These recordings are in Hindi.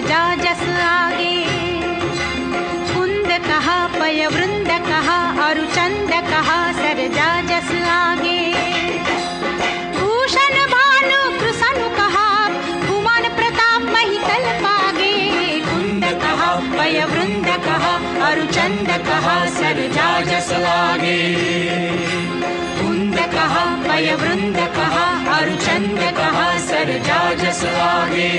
जा जस आगे। कुंद कहा पय वृंद कहा और चंद कहा, सर जा जस आगे। भूषण भानु कृषनु कहा कुमान प्रताप महितल पागे। कुंद कहा पय वृंद कहा और चंद कहा, सर जा जस आगे। कहा पय वृंद कहा, अरुचंद कहा सरजा जस आगे।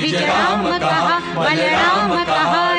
विजराम कहा बलराम कहा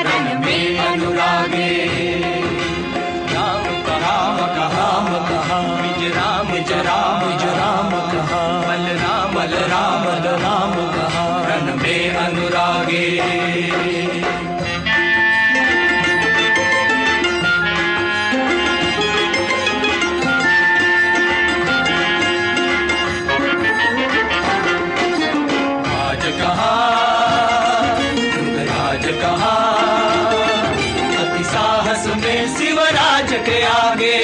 शिवराज के आगे।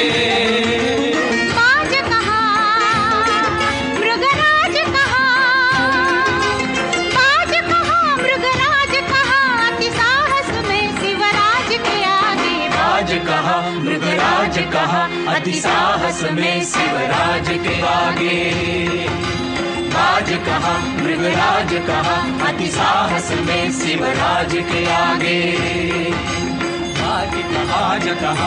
कहा मृगराज कहा अति साहस में शिवराज के आगे। राज कहा मृगराज कहा अति साहस में शिवराज के आगे। आज आज गराज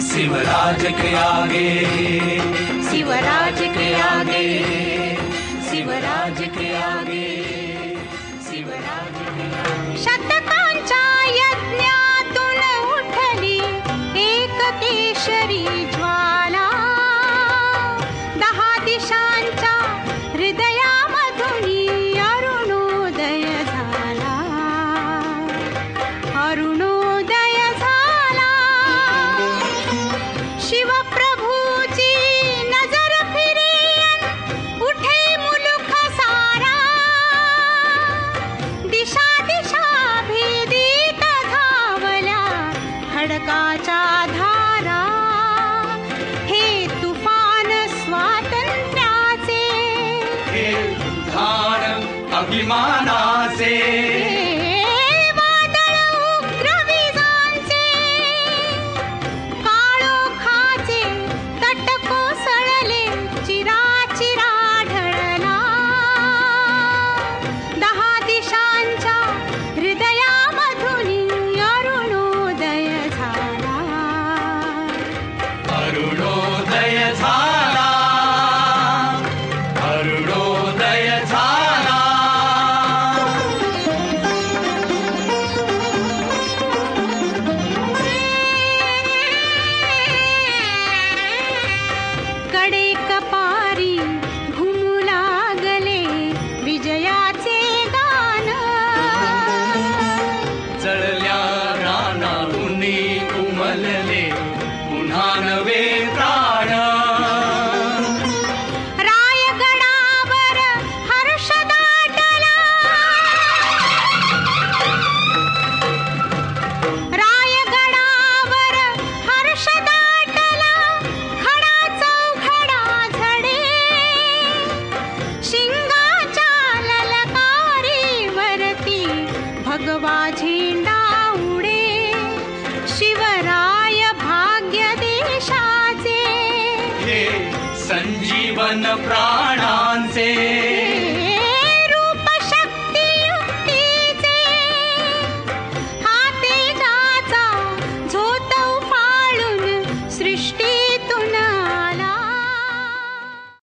शिवराज के आगे। शिवराज के आगे। शिवराज के आगे। शिवराज के आगे। शतकांचा। My जीवन प्राणान्ते